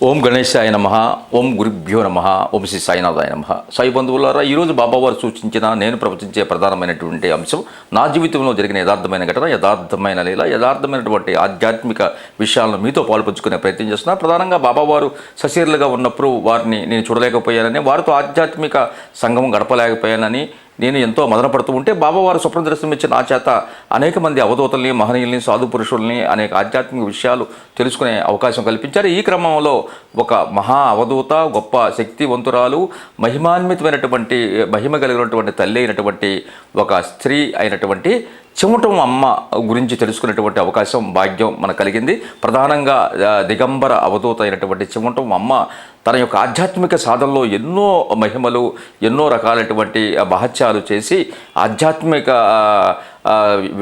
ఓం గణేశాయ నమ ఓం గురుభ్యో నమ ఓం శ్రీ సాయినాథాయ నమ. సాయి బంధువులారా ఈరోజు బాబావారు సూచించిన నేను ప్రవచించే ప్రధానమైనటువంటి అంశం నా జీవితంలో జరిగిన యథార్థమైన ఘటన యథార్థమైన లీల యథార్థమైనటువంటి ఆధ్యాత్మిక విషయాలను మీతో పాల్పంచుకునే ప్రయత్నం చేస్తున్నా. ప్రధానంగా బాబావారు సశీర్లుగా ఉన్నప్పుడు వారిని నేను చూడలేకపోయానని వారితో ఆధ్యాత్మిక సంఘం గడపలేకపోయానని నేను ఎంతో మదనపడుతూ ఉంటే బాబావారు స్వప్న దర్శనం ఇచ్చిన నా చేత అనేక మంది అవధూతల్ని మహనీయుల్ని సాధు పురుషుల్ని అనేక ఆధ్యాత్మిక విషయాలు తెలుసుకునే అవకాశం కల్పించారు. ఈ క్రమంలో ఒక మహా అవధూత గొప్ప శక్తివంతురాలు మహిమాన్వితమైనటువంటి మహిమ కలిగినటువంటి తల్లి అయినటువంటి ఒక స్త్రీ అయినటువంటి చెమటం అమ్మ గురించి తెలుసుకునేటువంటి అవకాశం భాగ్యం మనకు కలిగింది. ప్రధానంగా దిగంబర అవధూత అయినటువంటి చెమటం అమ్మ తన యొక్క ఆధ్యాత్మిక సాధనలో ఎన్నో మహిమలు ఎన్నో రకాలైనటువంటి మహత్యాలు చేసి ఆధ్యాత్మిక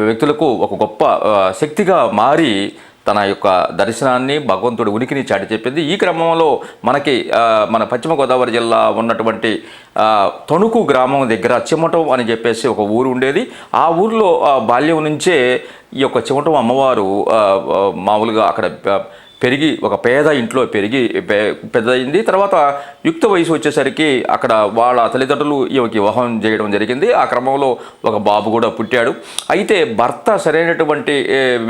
వ్యక్తులకు ఒక గొప్ప శక్తిగా మారి తన యొక్క దర్శనాన్ని భగవంతుడి ఉనికిని చాటి చెప్పింది. ఈ క్రమంలో మనకి మన పశ్చిమ గోదావరి జిల్లా ఉన్నటువంటి తణుకు గ్రామం దగ్గర చిమటం అని చెప్పేసి ఒక ఊరు ఉండేది. ఆ ఊరిలో బాల్యం నుంచే ఈ యొక్క చిమటం అమ్మవారు మామూలుగా అక్కడ పెరిగి ఒక పేద ఇంట్లో పెరిగి పెద్దయింది తర్వాత యుక్త వయసు వచ్చేసరికి అక్కడ వాళ్ళ తల్లిదండ్రులు ఈమెకి వివాహం చేయడం జరిగింది. ఆ క్రమంలో ఒక బాబు కూడా పుట్టాడు. అయితే భర్త సరైనటువంటి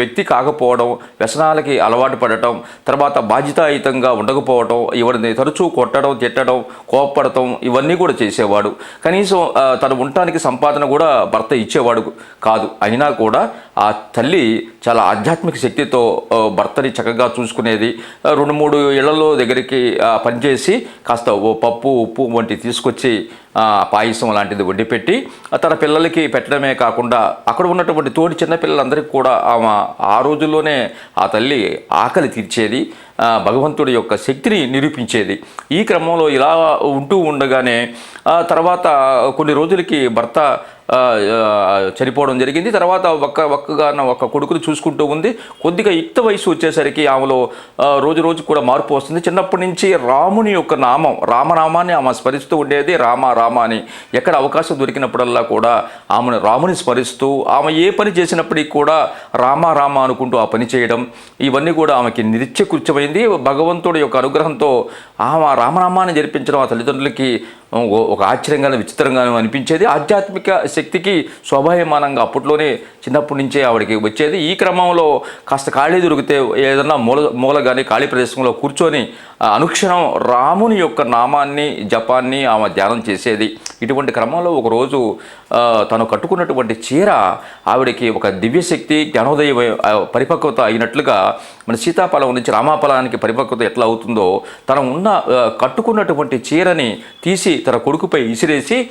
వ్యక్తి కాకపోవడం వ్యసనాలకి అలవాటు పడటం తర్వాత బాధ్యతాయుతంగా ఉండకపోవడం ఇవన్నీ తరచూ కొట్టడం తిట్టడం కోపపడటం ఇవన్నీ కూడా చేసేవాడు. కనీసం తను ఉండటానికి సంపాదన కూడా భర్త ఇచ్చేవాడు కాదు. అయినా కూడా ఆ తల్లి చాలా ఆధ్యాత్మిక శక్తితో భర్తని చక్కగా చూసుకునేది. రెండు మూడు ఇళ్ళలో దగ్గరికి పనిచేసి కాస్త ఓ పప్పు ఉప్పు వంటి తీసుకొచ్చి పాయసం లాంటిది వండి పెట్టి తన పిల్లలకి పెట్టడమే కాకుండా అక్కడ ఉన్నటువంటి తోటి చిన్న పిల్లలందరికీ కూడా ఆమె ఆ రోజుల్లోనే ఆ తల్లి ఆకలి తీర్చేది భగవంతుడి యొక్క శక్తిని నిరూపించేది. ఈ క్రమంలో ఇలా ఉంటూ ఉండగానే తర్వాత కొన్ని రోజులకి భర్త చనిపోవడం జరిగింది. తర్వాత ఒక్క ఒక్కగా ఒక కొడుకుని చూసుకుంటూ ఉంది. కొద్దిగా యుక్త వయసు వచ్చేసరికి ఆమెలో రోజు రోజు కూడా మార్పు వస్తుంది. చిన్నప్పటి నుంచి రాముని యొక్క నామం రామనామాన్ని ఆమె స్మరిస్తూ ఉండేది. రామ రామ అని ఎక్కడ అవకాశం దొరికినప్పుడల్లా కూడా ఆమెను రాముని స్మరిస్తూ ఆమె ఏ పని చేసినప్పటికీ కూడా రామ రామ అనుకుంటూ ఆ పని చేయడం ఇవన్నీ కూడా ఆమెకి నిత్య భగవంతుడి యొక్క అనుగ్రహంతో ఆమె రామనామాన్ని జరిపించడం ఆ తల్లిదండ్రులకి ఒక ఆశ్చర్యంగాను విచిత్రంగాను అనిపించేది. ఆధ్యాత్మిక శక్తికి స్వభాయమానంగా అప్పట్లోనే చిన్నప్పటి నుంచే ఆవిడకి వచ్చేది. ఈ క్రమంలో కాస్త ఖాళీ దొరికితే ఏదన్నా మూల మూల కానీ ఖాళీ ప్రదేశంలో కూర్చొని అనుక్షణం రాముని యొక్క నామాన్ని జపాన్ని ఆమె ధ్యానం చేసేది. ఇటువంటి క్రమంలో ఒకరోజు తను కట్టుకున్నటువంటి చీర ఆవిడకి ఒక దివ్యశక్తి జ్ఞానోదయ పరిపక్వత అయినట్లుగా మన సీతాఫలం నుంచి రామాఫలానికి పరిపక్వత ఎట్లా అవుతుందో తను ఉన్న కట్టుకున్నటువంటి చీరని తీసి తన కొడుకుపై ఇసిరేసి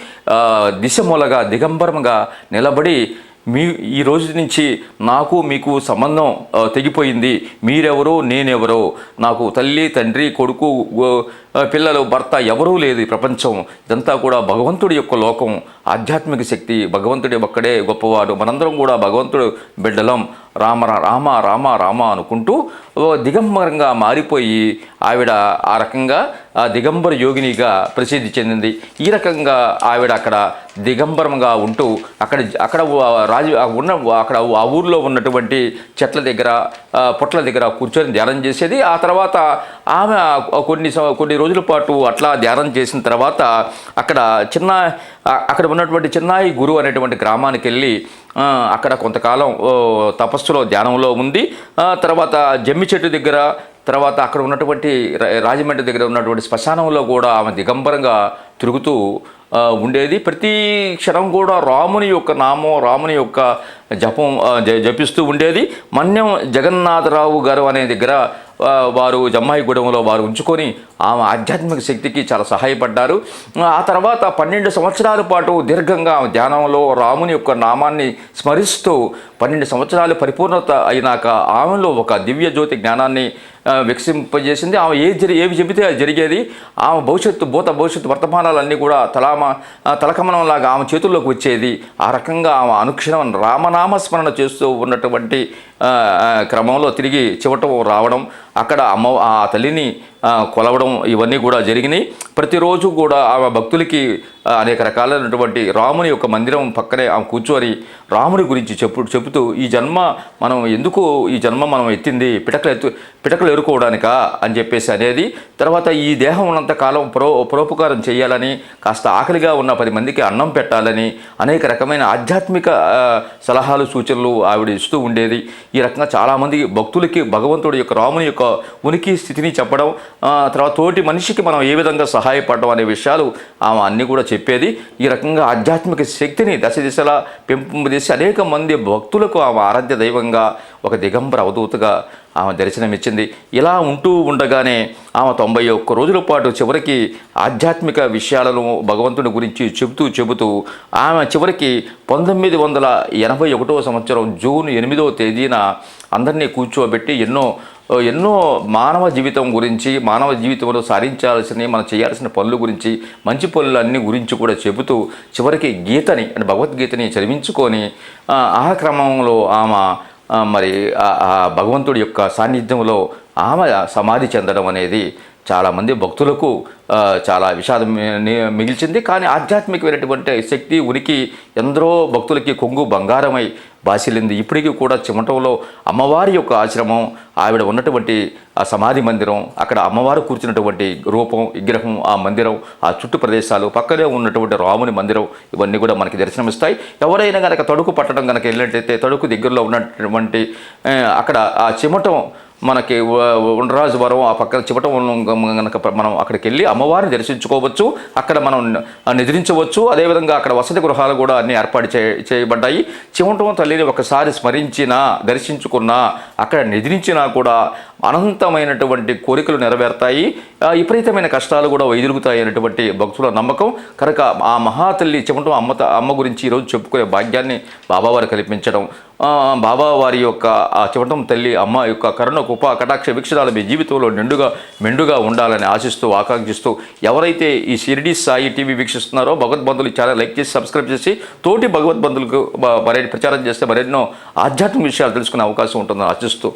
దిశమూలగా దిగంబరంగా నిలబడి మీ ఈ రోజు నుంచి నాకు మీకు సంబంధం తెగిపోయింది. మీరెవరో నేనెవరో. నాకు తల్లి తండ్రి కొడుకు పిల్లలు భర్త ఎవరూ లేదు ఈ ప్రపంచం. ఇదంతా కూడా భగవంతుడి యొక్క లోకం. ఆధ్యాత్మిక శక్తి భగవంతుడి ఒక్కడే గొప్పవాడు. మనందరం కూడా భగవంతుడు బిడ్డలం. రామ రామ రామ రామ అనుకుంటూ దిగంబరంగా మారిపోయి ఆవిడ ఆ రకంగా దిగంబర యోగినిగా ప్రసిద్ధి చెందింది. ఈ రకంగా ఆవిడ అక్కడ దిగంబరంగా ఉంటూ అక్కడ అక్కడ రాజు ఉన్న అక్కడ ఆ ఊర్లో ఉన్నటువంటి చెట్ల దగ్గర పొట్ల దగ్గర కూర్చొని ధ్యానం చేసేది. ఆ తర్వాత ఆమె కొన్ని కొన్ని రోజుల పాటు అట్లా ధ్యానం చేసిన తర్వాత అక్కడ చిన్న అక్కడ ఉన్నటువంటి చిన్నాయి గురు అనేటువంటి గ్రామానికి వెళ్ళి అక్కడ కొంతకాలం తపస్సులో ధ్యానంలో ఉంది. తర్వాత జమ్మి చెట్టు దగ్గర తర్వాత అక్కడ ఉన్నటువంటి రా- రాజమండ్రి దగ్గర ఉన్నటువంటి శ్మశానంలో కూడా ఆమె దిగంబరంగా తిరుగుతూ ఉండేది. ప్రతి క్షణం కూడా రాముని యొక్క నామం రాముని యొక్క జపం జ- జపిస్తూ ఉండేది. మన్యం జగన్నాథరావు గారు అనే దగ్గర వారు జమ్మాయిగూడెంలో వారు ఉంచుకొని ఆమె ఆధ్యాత్మిక శక్తికి చాలా సహాయపడ్డారు. ఆ తర్వాత పన్నెండు సంవత్సరాల పాటు దీర్ఘంగా ఆమె ధ్యానంలో రాముని యొక్క నామాన్ని స్మరిస్తూ పన్నెండు సంవత్సరాలు పరిపూర్ణత అయినాక ఆమెలో ఒక దివ్య జ్యోతి జ్ఞానాన్ని వికసింపజేసింది. ఆమె ఏ జరి ఏవి చెబితే అది జరిగేది. ఆమె భవిష్యత్తు భూత భవిష్యత్తు వర్తమానాలన్నీ కూడా తలామ తలకమనంలాగా ఆమె చేతుల్లోకి వచ్చేది. ఆ రకంగా ఆమె అనుక్షణం రామనామస్మరణ చేస్తూ ఉన్నటువంటి క్రమంలో తిరిగి చివటం రావడం. అక్కడ అమ్మ ఆ తల్లిని కొలవడం ఇవన్నీ కూడా జరిగినాయి. ప్రతిరోజు కూడా ఆమె భక్తులకి అనేక రకాలైనటువంటి రాముని యొక్క మందిరం పక్కనే ఆమె కూర్చొని రాముని గురించి చెప్పు చెబుతూ ఈ జన్మ మనం ఎందుకు ఈ జన్మ మనం ఎత్తింది పిటకలు ఎత్తు పిటకలు ఎరుకోవడానికా అని చెప్పేసి అనేది తర్వాత ఈ దేహం ఉన్నంత కాలం ప్రో పరోపకారం చేయాలని కాస్త ఆకలిగా ఉన్న పది మందికి అన్నం పెట్టాలని అనేక రకమైన ఆధ్యాత్మిక సలహాలు సూచనలు ఆవిడ ఇస్తూ ఉండేది. ఈ రకంగా చాలామంది భక్తులకి భగవంతుడి యొక్క రాముని యొక్క ఉనికి స్థితిని చెప్పడం తర్వాత తోటి మనిషికి మనం ఏ విధంగా సహాయపడడం అనే విషయాలు ఆమె అన్నీ కూడా చెప్పేది. ఈ రకంగా ఆధ్యాత్మిక శక్తిని దశ దిశలా పెంపొందించి అనేక మంది భక్తులకు ఆమె ఆరాధ్య దైవంగా ఒక దిగంబర అవధూతగా ఆమె దర్శనమిచ్చింది. ఇలా ఉంటూ ఉండగానే ఆమె తొంభై ఒక్క రోజుల పాటు చివరికి ఆధ్యాత్మిక విషయాలను భగవంతుని గురించి చెబుతూ చెబుతూ ఆమె చివరికి పంతొమ్మిది వందల ఎనభై ఒకటో సంవత్సరం జూన్ ఎనిమిదో తేదీన అందరినీ కూర్చోబెట్టి ఎన్నో ఎన్నో మానవ జీవితం గురించి మానవ జీవితంలో సాధించాల్సిన మనం చేయాల్సిన పనుల గురించి మంచి పనులన్నీ గురించి కూడా చెబుతూ చివరికి గీతని అంటే భగవద్గీతని చదివించుకొని ఆ, క్రమంలో ఆమె మరి ఆ భగవంతుడి యొక్క సాన్నిధ్యంలో ఆమె సమాధి చెందడం అనేది చాలామంది భక్తులకు చాలా విషాదం మిగిల్చింది. కానీ ఆధ్యాత్మికమైనటువంటి శక్తి ఉనికి ఎందరో భక్తులకి కొంగు బంగారమై బాసిల్లింది. ఇప్పటికీ కూడా చిమటంలో అమ్మవారి యొక్క ఆశ్రమం ఆవిడ ఉన్నటువంటి ఆ సమాధి మందిరం అక్కడ అమ్మవారు కూర్చున్నటువంటి రూపం విగ్రహం ఆ మందిరం ఆ చుట్టు ప్రదేశాలు పక్కనే ఉన్నటువంటి రాముని మందిరం ఇవన్నీ కూడా మనకి దర్శనమిస్తాయి. ఎవరైనా కనుక తడుకు పట్టడం కనుక వెళ్ళినట్లయితే తడుకు దగ్గరలో ఉన్నటువంటి అక్కడ ఆ చిమటం మనకి ఉండరాజవరం ఆ పక్కన చివటం కనుక మనం అక్కడికి వెళ్ళి అమ్మవారిని దర్శించుకోవచ్చు. అక్కడ మనం నిద్రించవచ్చు. అదేవిధంగా అక్కడ వసతి గృహాలు కూడా అన్ని ఏర్పాటు చే చేయబడ్డాయి. చివటం తల్లిని ఒకసారి స్మరించినా దర్శించుకున్నా అక్కడ నిద్రించినా కూడా అనంతమైనటువంటి కోరికలు నెరవేరుతాయి. విపరీతమైన కష్టాలు కూడా వైదొలుగుతాయి అనేటువంటి భక్తుల నమ్మకం. కనుక ఆ మహాతల్లి చివటం అమ్మ అమ్మ గురించి ఈరోజు చెప్పుకునే భాగ్యాన్ని బాబావారు కల్పించడం. బాబా వారి యొక్క ఆ చివటం తల్లి అమ్మ యొక్క కరుణ కృప కటాక్ష వీక్షణాలు మీ జీవితంలో నిండుగా మెండుగా ఉండాలని ఆశిస్తూ ఆకాంక్షిస్తూ ఎవరైతే ఈ షిరిడి సాయి టీవీ వీక్షిస్తున్నారో భగవద్బంధులు చాలా లైక్ చేసి సబ్స్క్రైబ్ చేసి తోటి భగవద్బంధులకు మరే ప్రచారం చేస్తే మరెన్నో ఆధ్యాత్మిక విషయాలు తెలుసుకునే అవకాశం ఉంటుందని ఆశిస్తూ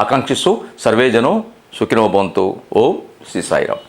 ఆకాంక్షిస్తూ సర్వేజను సుఖినో భవంతు. ఓం శ్రీ సాయిరామ్.